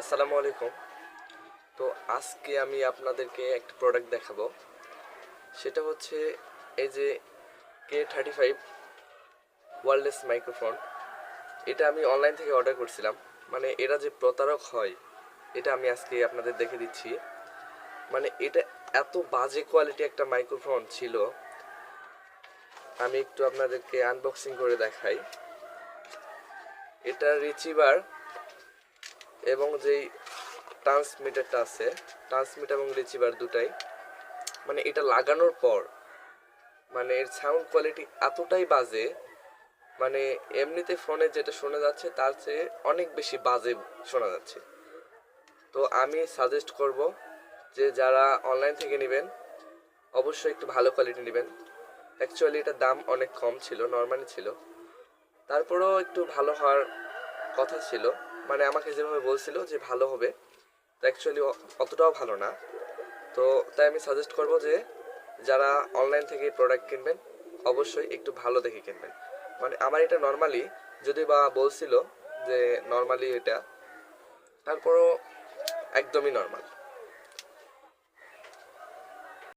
আসসালামু আলাইকুম। তো আজকে আমি আপনাদেরকে একটা প্রোডাক্ট দেখাবো। সেটা হচ্ছে এই যে K thirty five wireless microphone এটা আমি অনলাইন থেকে অর্ডার করছিলাম। মানে এরা যে প্রতারক হয়, এটা আমি আজকে আপনাদের দেখে দিচ্ছি। মানে এটা এত বাজে কোয়ালিটি একটা মাইক্রোফোন ছিল। আমি একটু আপনাদেরকে আনবক্সিং করে দেখাই। এটা রিসিভার এবং যেই ট্রান্সমিটারটা আছে ট্রান্সমিটার এবং রিসিভার দুটাই মানে এটা লাগানোর পর মানে এর সাউন্ড কোয়ালিটি এতটাই বাজে মানে এমনিতে ফোনে যেটা শোনা যাচ্ছে, তার চেয়ে অনেক বেশি বাজে শোনা যাচ্ছে। তো আমি সাজেস্ট করব যে যারা অনলাইন থেকে নেবেন, অবশ্যই একটু ভালো কোয়ালিটি নেবেন। অ্যাকচুয়ালি এটার দাম অনেক কম ছিল নর্মালি ছিল। তারপরেও একটু ভালো হওয়ার কথা ছিল। মানে আমাকে যেভাবে বলছিল যে ভালো হবে অ্যাকচুয়ালি অতটাও ভালো না। তো তাই আমি সাজেস্ট করব যে যারা অনলাইন থেকে প্রোডাক্ট কিনবেন, অবশ্যই একটু ভালো দেখে কিনবেন। মানে আমার এটা নর্মালি যদি বা বলছিল যে নর্মালি এটা, তারপরও একদমই নর্মাল